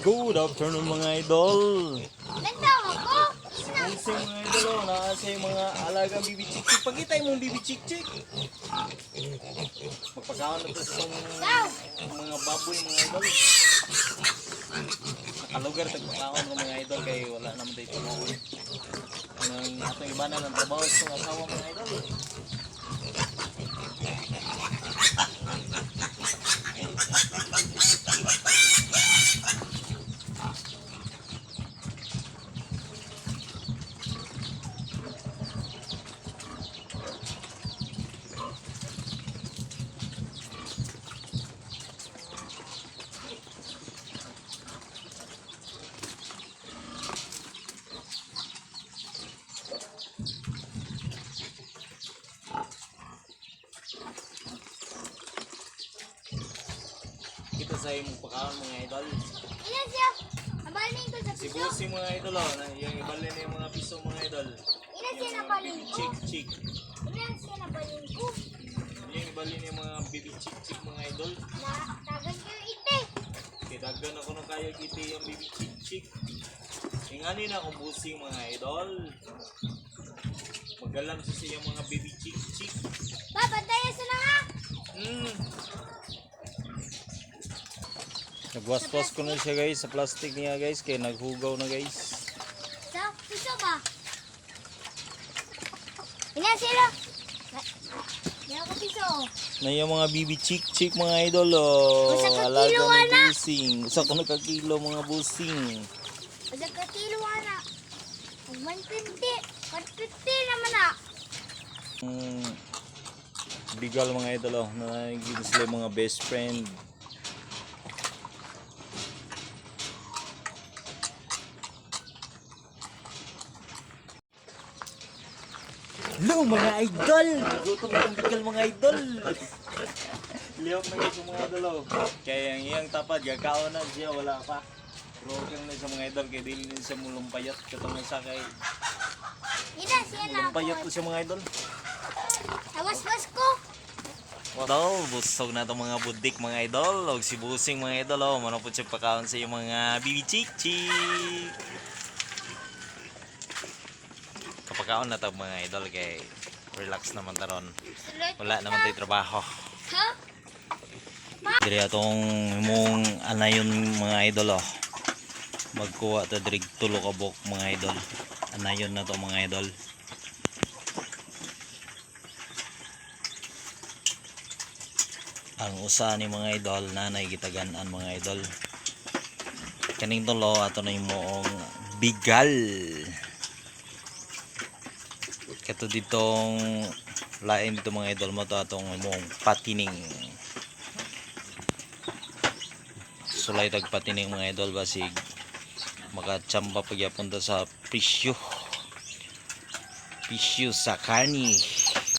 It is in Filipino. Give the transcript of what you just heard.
Good afternoon mga idol. Nagtawa ko. Kasi mga idol, oh, nasa yung mga alagang bibi chik-chik. Pagkita yung bibi chik-chik. Magpagkaon na to sa Daw. mga baboy mga idol. Nakalugar tagpakaon ng mga idol kay wala naman tayo tumuwi. Nang atong iba na ng trabaho sa mga asawa mga idol. Kita sa imong pagkaon mga idol. Ilan siya? Nabalin ko sa Si piso. Bossy mga idol, oh, na, yung ibali na yung mga piso mga idol. Ilan siya nabalin ko? chik-chik. Ilan siya nabalin ko? Yung ibali na yung mga bibi chik-chik mga idol. Na, tagan ko yung ite. Kaya daggan ako ng kaya kiti yung bibi chik-chik. Ingani na akong busing mga idol. Magalam sa siya mga bibi chik-chik. Babantayan sa nga. Mm. Nagwaswas ko na siya guys sa plastic niya guys kaya naghugaw na guys. Sa piso ba? Ilan sila? Ko piso? Na yung mga bibi chick chick mga idol oh. Usa ka kilo, busing. Usa ko na ka kilo mga busing. Ada katilo na. Ang 150. 150 naman na. Mm, bigal mga idol oh. Na sila mga best friend. Hello mga idol! Gutom ng bigal mga idol! Liyok na yun sa mga idol. Kaya ang iyang tapad, gagkaon na siya, wala pa. Broken na sa mga idol, kaya dili na siya mulumpayat. Katong sa kay Ilan siya na mulumpayat ako? to siya mga idol. Tawas-was ko. Idol, busog na itong mga budik mga idol. O si busing mga idol, oh. Mano po siya pakaon sa yung mga bibi chik chik. Kapakaon na to mga idol kay relax naman taron. Wala naman tayo trabaho. Diri atong imong anayon mga idol oh. Magkuha ta diri tulo ka buok mga idol. Anayon na to mga idol. Ang usa ni mga idol nanay gitagan-an mga idol. Kaning tulo ato na imong bigal. Kato ditong lain dito mga idol mo to atong imong patining. sulay tagpatining mga idol basig makachamba pagyapon sa presyo presyo sa karni